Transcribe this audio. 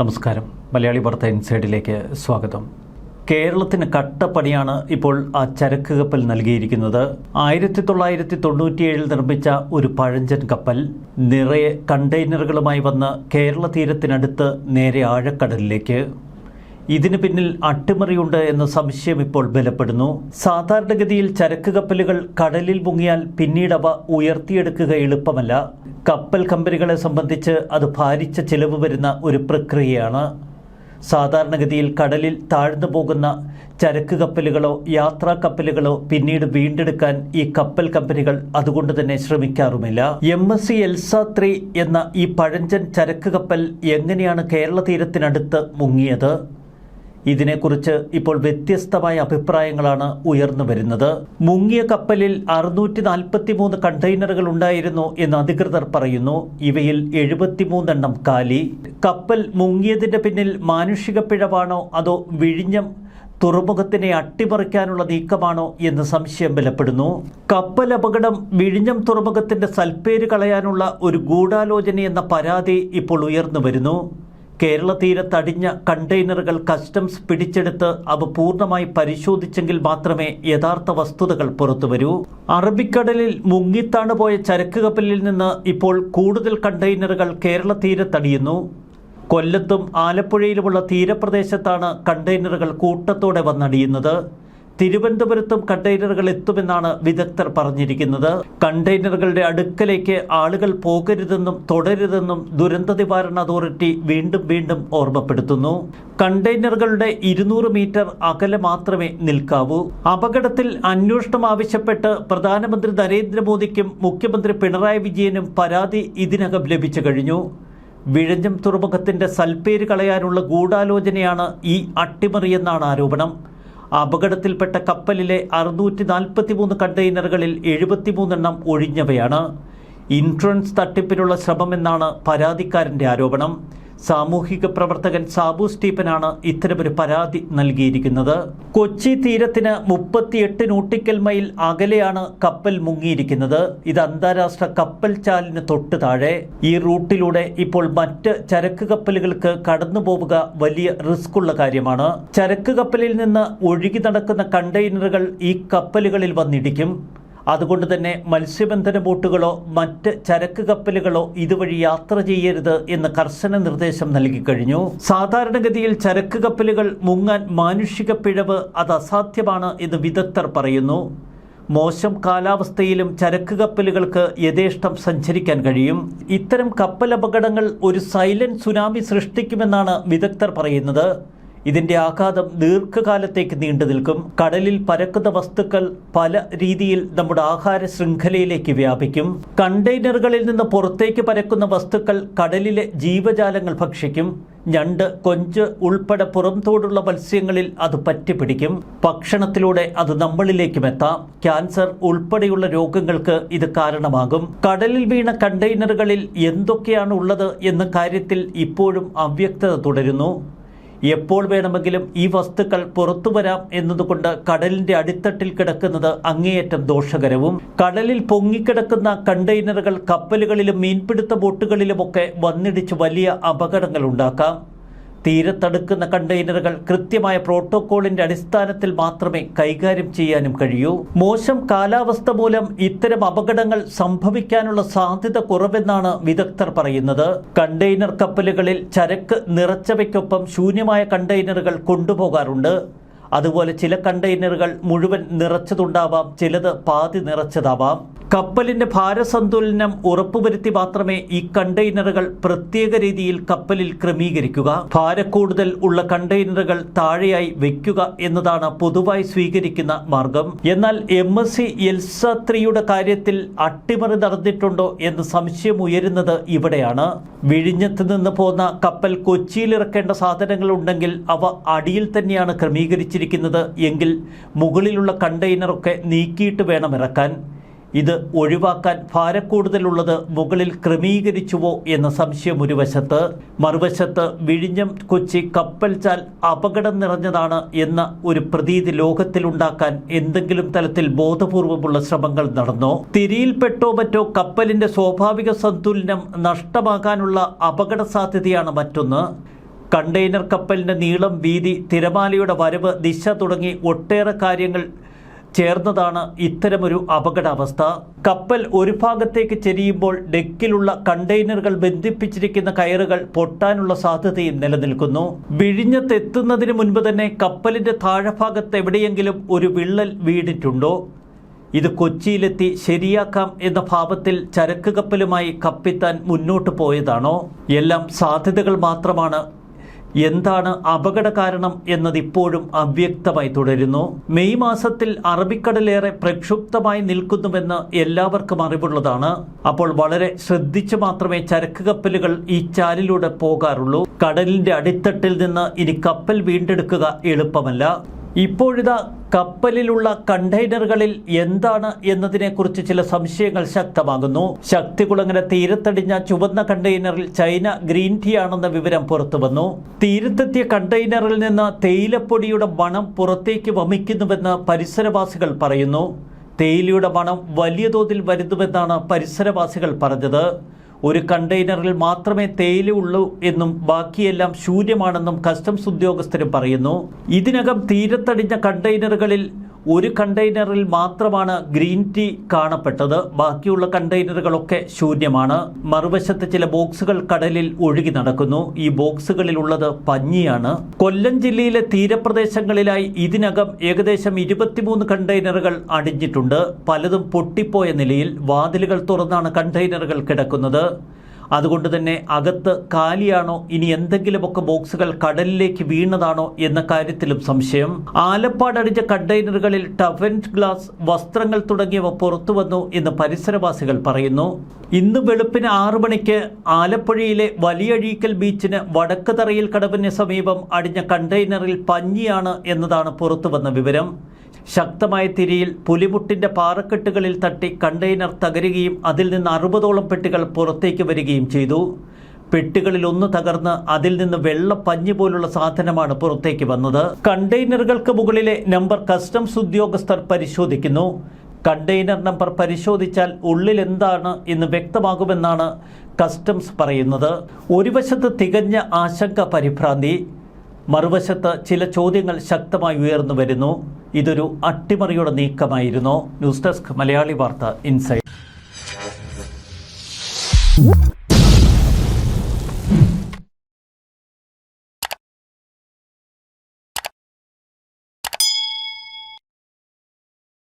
നമസ്കാരം. മലയാളി വാർത്ത ഇൻസൈഡിലേക്ക് സ്വാഗതം. കേരളത്തിന് കട്ടപ്പണിയാണ് ഇപ്പോൾ ആ ചരക്ക് കപ്പൽ നൽകിയിരിക്കുന്നത്. ആയിരത്തി തൊള്ളായിരത്തി തൊണ്ണൂറ്റിയേഴിൽ നിർമ്മിച്ച ഒരു പഴഞ്ചൻ കപ്പൽ നിറയെ കണ്ടെയ്നറുകളുമായി വന്ന് കേരള തീരത്തിനടുത്ത് നേരെ ആഴക്കടലിലേക്ക് ഇതിന് പിന്നിൽ അട്ടിമറിയുണ്ട് എന്ന സംശയം ഇപ്പോൾ ബലപ്പെടുന്നു. സാധാരണഗതിയിൽ ചരക്ക് കപ്പലുകൾ കടലിൽ മുങ്ങിയാൽ പിന്നീട് അവ ഉയർത്തിയെടുക്കുക എളുപ്പമല്ല. കപ്പൽ കമ്പനികളെ സംബന്ധിച്ച് അത് ഭാരിച്ച ചിലവ് വരുന്ന ഒരു പ്രക്രിയയാണ്. സാധാരണഗതിയിൽ കടലിൽ താഴ്ന്നു പോകുന്ന ചരക്ക് കപ്പലുകളോ യാത്രാ കപ്പലുകളോ പിന്നീട് വീണ്ടെടുക്കാൻ ഈ കപ്പൽ കമ്പനികൾ അതുകൊണ്ട് തന്നെ ശ്രമിക്കാറുമില്ല. M S C Elsa three എന്ന ഈ പഴഞ്ചൻ ചരക്ക് കപ്പൽ എങ്ങനെയാണ് കേരള തീരത്തിനടുത്ത് മുങ്ങിയത്? ഇതിനെക്കുറിച്ച് ഇപ്പോൾ വ്യത്യസ്തമായ അഭിപ്രായങ്ങളാണ് ഉയർന്നു വരുന്നത്. മുങ്ങിയ കപ്പലിൽ അറുന്നൂറ്റി നാൽപ്പത്തി മൂന്ന് കണ്ടെയ്നറുകൾ ഉണ്ടായിരുന്നു എന്ന് അധികൃതർ പറയുന്നു. ഇവയിൽ എഴുപത്തിമൂന്നെണ്ണം കാലി. കപ്പൽ മുങ്ങിയതിന്റെ പിന്നിൽ മാനുഷിക പിഴവാണോ അതോ വിഴിഞ്ഞം തുറമുഖത്തിനെ അട്ടിമറിക്കാനുള്ള നീക്കമാണോ എന്ന് സംശയം ബലപ്പെടുന്നു. കപ്പൽ അപകടം വിഴിഞ്ഞം തുറമുഖത്തിന്റെ സൽപ്പേര് കളയാനുള്ള ഒരു ഗൂഢാലോചന എന്ന പരാതി ഇപ്പോൾ ഉയർന്നു വരുന്നു. കേരള തീരത്തടിഞ്ഞ കണ്ടെയ്നറുകൾ കസ്റ്റംസ് പിടിച്ചെടുത്ത് അവ പൂർണമായി പരിശോധിച്ചെങ്കിൽ മാത്രമേ യഥാർത്ഥ വസ്തുതകൾ പുറത്തുവരൂ അറബിക്കടലിൽ മുങ്ങിത്താണ് പോയ ചരക്ക് കപ്പലിൽ നിന്ന് ഇപ്പോൾ കൂടുതൽ കണ്ടെയ്നറുകൾ കേരള തീരത്തടിയുന്നു കൊല്ലത്തും ആലപ്പുഴയിലുമുള്ള തീരപ്രദേശത്താണ് കണ്ടെയ്നറുകൾ കൂട്ടത്തോടെ വന്നടിയുന്നത്. തിരുവനന്തപുരത്തും കണ്ടെയ്നറുകൾ എത്തുമെന്നാണ് വിദഗ്ധർ പറഞ്ഞിരിക്കുന്നത്. കണ്ടെയ്നറുകളുടെ അടുക്കലേക്ക് ആളുകൾ പോകരുതെന്നും തുടരുതെന്നും ദുരന്ത നിവാരണ അതോറിറ്റി വീണ്ടും വീണ്ടും ഓർമ്മപ്പെടുത്തുന്നു. കണ്ടെയ്നറുകളുടെ ഇരുന്നൂറ് മീറ്റർ അകലെ മാത്രമേ നിൽക്കാവൂ. അപകടത്തിൽ അന്വേഷണം ആവശ്യപ്പെട്ട് പ്രധാനമന്ത്രി നരേന്ദ്രമോദിക്കും മുഖ്യമന്ത്രി പിണറായി വിജയനും പരാതി ഇതിനകം ലഭിച്ചു കഴിഞ്ഞു. വിഴഞ്ഞം തുറമുഖത്തിന്റെ സൽപ്പേര് കളയാനുള്ള ഗൂഢാലോചനയാണ് ഈ അട്ടിമറിയെന്നാണ് ആരോപണം. അപകടത്തിൽപ്പെട്ട കപ്പലിലെ അറുന്നൂറ്റി നാൽപ്പത്തി മൂന്ന് കണ്ടെയ്നറുകളിൽ എഴുപത്തിമൂന്നെണ്ണം ഒഴിഞ്ഞവയാണ്. ഇൻഷുറൻസ് തട്ടിപ്പിനുള്ള ശ്രമമെന്നാണ് പരാതിക്കാരന്റെ ആരോപണം. സാമൂഹിക പ്രവർത്തകൻ സാബു സ്റ്റീഫനാണ് ഇത്തരമൊരു പരാതി നൽകിയിരിക്കുന്നത്. കൊച്ചി തീരത്തിന് മുപ്പത്തിയെട്ട് നൂട്ടിക്കൽ മൈൽ അകലെയാണ് കപ്പൽ മുങ്ങിയിരിക്കുന്നത്. ഇത് അന്താരാഷ്ട്ര കപ്പൽ ചാലിന് തൊട്ട് താഴെ. ഈ റൂട്ടിലൂടെ ഇപ്പോൾ മറ്റ് ചരക്ക് കപ്പലുകൾക്ക് കടന്നു പോവുക വലിയ റിസ്ക് ഉള്ള കാര്യമാണ്. ചരക്ക് കപ്പലിൽ നിന്ന് ഒഴുകി നടക്കുന്ന കണ്ടെയ്നറുകൾ ഈ കപ്പലുകളിൽ വന്നിടിക്കും. അതുകൊണ്ട് തന്നെ മത്സ്യബന്ധന ബോട്ടുകളോ മറ്റ് ചരക്ക് കപ്പലുകളോ ഇതുവഴി യാത്ര ചെയ്യരുത് എന്ന് കർശന നിർദ്ദേശം നൽകി കഴിഞ്ഞു. സാധാരണഗതിയിൽ ചരക്ക് കപ്പലുകൾ മുങ്ങാൻ മാനുഷിക പിഴവ് അത് അസാധ്യമാണ് എന്ന് വിദഗ്ധർ പറയുന്നു. മോശം കാലാവസ്ഥയിലും ചരക്ക് കപ്പലുകൾക്ക് യഥേഷ്ടം സഞ്ചരിക്കാൻ കഴിയും. ഇത്തരം കപ്പൽ അപകടങ്ങൾ ഒരു സൈലന്റ് സുനാമി സൃഷ്ടിക്കുമെന്നാണ് വിദഗ്ധർ പറയുന്നത്. ഇതിന്റെ ആഘാതം ദീർഘകാലത്തേക്ക് നീണ്ടു നിൽക്കും. കടലിൽ പരക്കുന്ന വസ്തുക്കൾ പല രീതിയിൽ നമ്മുടെ ആഹാര ശൃംഖലയിലേക്ക് വ്യാപിക്കും. കണ്ടെയ്നറുകളിൽ നിന്ന് പുറത്തേക്ക് പരക്കുന്ന വസ്തുക്കൾ കടലിലെ ജീവജാലങ്ങൾ ഭക്ഷിക്കും. ഞണ്ട് കൊഞ്ച് ഉൾപ്പെടെ പുറംതോടുള്ള മത്സ്യങ്ങളിൽ അത് പറ്റിപ്പിടിക്കും. ഭക്ഷണത്തിലൂടെ അത് നമ്മളിലേക്കും എത്താം. ക്യാൻസർ ഉൾപ്പെടെയുള്ള രോഗങ്ങൾക്ക് ഇത് കാരണമാകും. കടലിൽ വീണ കണ്ടെയ്നറുകളിൽ എന്തൊക്കെയാണ് ഉള്ളത് എന്ന കാര്യത്തിൽ ഇപ്പോഴും അവ്യക്തത തുടരുന്നു. എപ്പോൾ വേണമെങ്കിലും ഈ വസ്തുക്കൾ പുറത്തു വരാം എന്നതുകൊണ്ട് കടലിന്റെ അടിത്തട്ടിൽ കിടക്കുന്നത് അങ്ങേയറ്റം ദോഷകരവും. കടലിൽ പൊങ്ങിക്കിടക്കുന്ന കണ്ടെയ്നറുകൾ കപ്പലുകളിലും മീൻപിടുത്ത ബോട്ടുകളിലുമൊക്കെ വന്നിടിച്ച് വലിയ അപകടങ്ങൾ ഉണ്ടാക്കാം തീരത്തടുക്കുന്ന കണ്ടെയ്നറുകൾ കൃത്യമായ പ്രോട്ടോകോളിന്റെ അടിസ്ഥാനത്തിൽ മാത്രമേ കൈകാര്യം ചെയ്യാനും കഴിയൂ. മോശം കാലാവസ്ഥ മൂലം ഇത്തരം അപകടങ്ങൾ സംഭവിക്കാനുള്ള സാധ്യത കുറവെന്നാണ് വിദഗ്ധർ പറയുന്നത്. കണ്ടെയ്നർ കപ്പലുകളിൽ ചരക്ക് നിറച്ചവയ്ക്കൊപ്പം ശൂന്യമായ കണ്ടെയ്നറുകൾ കൊണ്ടുപോകാറുണ്ട്. അതുപോലെ ചില കണ്ടെയ്നറുകൾ മുഴുവൻ നിറച്ചതുണ്ടാവാം ചിലത് പാതി നിറച്ചതാവാം. കപ്പലിന്റെ ഭാരസന്തുലനം ഉറപ്പുവരുത്തി മാത്രമേ ഈ കണ്ടെയ്നറുകൾ പ്രത്യേക രീതിയിൽ കപ്പലിൽ ക്രമീകരിക്കുക. ഭാരക്കൂടുതൽ ഉള്ള കണ്ടെയ്നറുകൾ താഴെയായി വയ്ക്കുക എന്നതാണ് പൊതുവായി സ്വീകരിക്കുന്ന മാർഗം. എന്നാൽ എം എസ് സി എൽസ ത്രീയുടെ കാര്യത്തിൽ അട്ടിമറി നടന്നിട്ടുണ്ടോ എന്ന് സംശയം ഉയരുന്നത് ഇവിടെയാണ്. വിഴിഞ്ഞത്ത് നിന്ന് പോന്ന കപ്പൽ കൊച്ചിയിൽ ഇറക്കേണ്ട സാധനങ്ങൾ ഉണ്ടെങ്കിൽ അവ അടിയിൽ തന്നെയാണ് ക്രമീകരിച്ചിരിക്കുന്നത്. എങ്കിൽ മുകളിലുള്ള കണ്ടെയ്നറൊക്കെ നീക്കിയിട്ട് വേണം ഇറക്കാൻ. ഇത് ഒഴിവാക്കാൻ ഭാരക്കൂടുതലുള്ളത് മുകളിൽ ക്രമീകരിച്ചുവോ എന്ന സംശയം ഒരു വശത്ത്. മറുവശത്ത് വിഴിഞ്ഞം കൊച്ചി കപ്പൽ ചാൽ അപകടം നിറഞ്ഞതാണ് എന്ന ഒരു പ്രതീതി ലോകത്തിലുണ്ടാക്കാൻ എന്തെങ്കിലും തലത്തിൽ ബോധപൂർവമുള്ള ശ്രമങ്ങൾ നടന്നോ? തിരിയിൽപ്പെട്ടോ മറ്റോ കപ്പലിന്റെ സ്വാഭാവിക സന്തുലനം നഷ്ടമാകാനുള്ള അപകട സാധ്യതയാണ് മറ്റൊന്ന്. കണ്ടെയ്നർ കപ്പലിന്റെ നീളം വീതി തിരമാലയുടെ വരവ് ദിശ തുടങ്ങി ഒട്ടേറെ കാര്യങ്ങൾ ചേർന്നതാണ് ഇത്തരമൊരു അപകടാവസ്ഥ. കപ്പൽ ഒരു ഭാഗത്തേക്ക് ചെരിയുമ്പോൾ ഡെക്കിലുള്ള കണ്ടെയ്നറുകൾ ബന്ധിപ്പിച്ചിരിക്കുന്ന കയറുകൾ പൊട്ടാനുള്ള സാധ്യതയും നിലനിൽക്കുന്നു. വിഴിഞ്ഞത്തെത്തുന്നതിന് മുൻപ് തന്നെ കപ്പലിന്റെ താഴെഭാഗത്ത് എവിടെയെങ്കിലും ഒരു വിള്ളൽ വീണിട്ടുണ്ടോ? ഇത് കൊച്ചിയിലെത്തി ശരിയാക്കാം എന്ന ഭാവത്തിൽ ചരക്ക് കപ്പലുമായി കപ്പിത്താൻ മുന്നോട്ട് പോയതാണോ? എല്ലാം സാധ്യതകൾ മാത്രമാണ് എന്താണ് അപകട കാരണം എന്നത് ഇപ്പോഴും അവ്യക്തമായി തുടരുന്നു. മെയ് മാസത്തിൽ അറബിക്കടലേറെ പ്രക്ഷുബ്ധമായി നിൽക്കുന്നുവെന്ന് എല്ലാവർക്കും അറിവുള്ളതാണ്. അപ്പോൾ വളരെ ശ്രദ്ധിച്ചു മാത്രമേ ചരക്ക് കപ്പലുകൾ ഈ ചാലിലൂടെ പോകാറുള്ളൂ. കടലിന്റെ അടിത്തട്ടിൽ നിന്ന് ഇനി കപ്പൽ വീണ്ടെടുക്കുക എളുപ്പമല്ല. ഇപ്പോഴിതാ കപ്പലിലുള്ള കണ്ടെയ്നറുകളിൽ എന്താണ് എന്നതിനെക്കുറിച്ച് ചില സംശയങ്ങൾ ശക്തമാകുന്നു. ശക്തികുളങ്ങര തീരത്തടിഞ്ഞ ചുവന്ന കണ്ടെയ്നറിൽ ചൈന ഗ്രീൻ ടീ ആണെന്ന വിവരം പുറത്തുവന്നു തീരത്തെത്തിയ കണ്ടെയ്നറിൽ നിന്ന് തേയിലപ്പൊടിയുടെ മണം പുറത്തേക്ക് വമിക്കുന്നുവെന്ന് പരിസരവാസികൾ പറയുന്നു. തേയിലയുടെ മണം വലിയ തോതിൽ വരുന്നുവെന്നാണ് പരിസരവാസികൾ പറഞ്ഞത്. ഒരു കണ്ടെയ്നറിൽ മാത്രമേ തേയില ഉള്ളൂ എന്നും ബാക്കിയെല്ലാം ശൂന്യമാണെന്നും കസ്റ്റംസ് ഉദ്യോഗസ്ഥരും പറയുന്നു. ഇതിനകം തീരത്തടിഞ്ഞ കണ്ടെയ്നറുകളിൽ ഒരു കണ്ടെയ്നറിൽ മാത്രമാണ് ഗ്രീൻ ടീ കാണപ്പെട്ടത്. ബാക്കിയുള്ള കണ്ടെയ്നറുകളൊക്കെ ശൂന്യമാണ്. മറുവശത്ത് ചില ബോക്സുകൾ കടലിൽ ഒഴുകി നടക്കുന്നു. ഈ ബോക്സുകളിലുള്ളത് പഞ്ഞിയാണ്. കൊല്ലം ജില്ലയിലെ തീരപ്രദേശങ്ങളിലായി ഇതിനകം ഏകദേശം ഇരുപത്തിമൂന്ന് കണ്ടെയ്നറുകൾ അടിഞ്ഞിട്ടുണ്ട്. പലതും പൊട്ടിപ്പോയ നിലയിൽ വാതിലുകൾ തുറന്നാണ് കണ്ടെയ്നറുകൾ കിടക്കുന്നത്. അതുകൊണ്ട് തന്നെ അകത്ത് കാലിയാണോ? ഇനി എന്തെങ്കിലുമൊക്കെ ബോക്സുകൾ കടലിലേക്ക് വീണതാണോ എന്ന കാര്യത്തിലും സംശയം. ആലപ്പാട് അടിച്ച കണ്ടെയ്നറുകളിൽ ടഫൻ ഗ്ലാസ് വസ്ത്രങ്ങൾ തുടങ്ങിയവ പുറത്തു വന്നു എന്ന് പരിസരവാസികൾ പറയുന്നു. ഇന്ന് വെളുപ്പിന് ആറു മണിക്ക് ആലപ്പുഴയിലെ വലിയഴീക്കൽ ബീച്ചിന് വടക്ക് തറയിൽ കടവിന് സമീപം അടിഞ്ഞ കണ്ടെയ്നറിൽ പഞ്ഞിയാണ് എന്നതാണ് പുറത്തുവന്ന വിവരം. ശക്തമായ തിരിയിൽ പുലിമുട്ടിന്റെ പാറക്കെട്ടുകളിൽ തട്ടി കണ്ടെയ്നർ തകരുകയും അതിൽ നിന്ന് അറുപതോളം പെട്ടികൾ പുറത്തേക്ക് വരികയും ചെയ്തു. പെട്ടികളിൽ ഒന്ന് തകർന്ന് അതിൽ നിന്ന് വെള്ള പഞ്ഞു പോലുള്ള സാധനമാണ് പുറത്തേക്ക് വന്നത്. കണ്ടെയ്നറുകൾക്ക് മുകളിലെ നമ്പർ കസ്റ്റംസ് ഉദ്യോഗസ്ഥർ പരിശോധിക്കുന്നു. കണ്ടെയ്നർ നമ്പർ പരിശോധിച്ചാൽ ഉള്ളിൽ എന്താണ് എന്ന് വ്യക്തമാകുമെന്നാണ് കസ്റ്റംസ് പറയുന്നത്. ഒരു വശത്ത് തികഞ്ഞ ആശങ്ക പരിഭ്രാന്തി മറുവശത്ത് ചില ചോദ്യങ്ങൾ ശക്തമായി ഉയർന്നു വരുന്നു. ഇതൊരു അട്ടിമറിയുടെ നീക്കമായിരുന്നു. News desk Malayali Vartha inside.